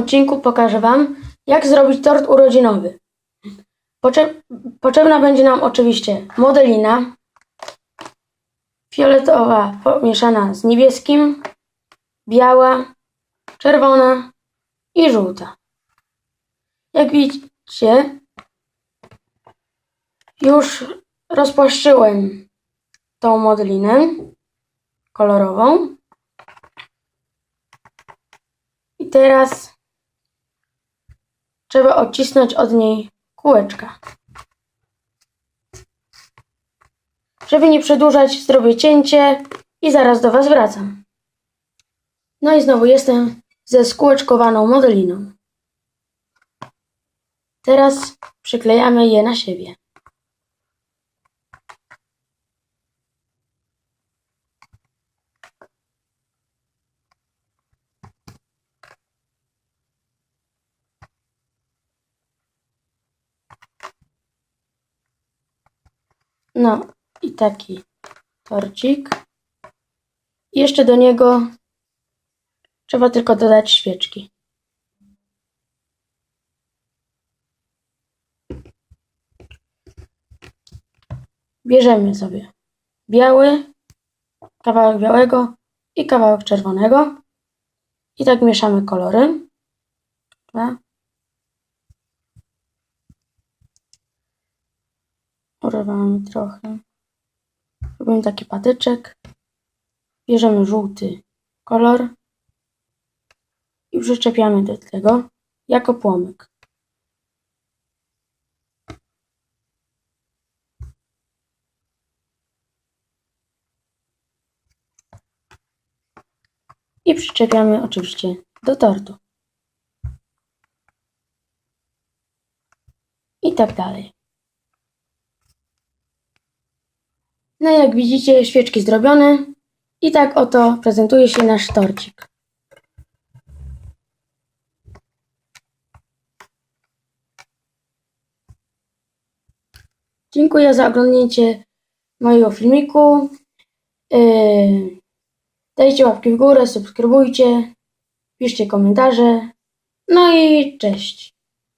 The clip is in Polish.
odcinku pokażę Wam, jak zrobić tort urodzinowy. Potrze- potrzebna będzie nam oczywiście modelina fioletowa pomieszana z niebieskim, biała, czerwona i żółta. Jak widzicie, już rozpłaszczyłem tą modelinę kolorową. I teraz trzeba odcisnąć od niej kółeczka. Żeby nie przedłużać, zrobię cięcie i zaraz do Was wracam. No i znowu jestem ze skółeczkowaną modeliną. Teraz przyklejamy je na siebie. No i taki torcik. I jeszcze do niego trzeba tylko dodać świeczki. Bierzemy sobie biały, kawałek białego i kawałek czerwonego. I tak mieszamy kolory. Dwa. Urywamy trochę. Robimy taki patyczek. Bierzemy żółty kolor i przyczepiamy do tego jako płomyk. I przyczepiamy oczywiście do tortu. I tak dalej. No jak widzicie, świeczki zrobione. I tak oto prezentuje się nasz torcik. Dziękuję za oglądnięcie mojego filmiku. Yy, Dajcie łapki w górę, subskrybujcie, piszcie komentarze. No i cześć.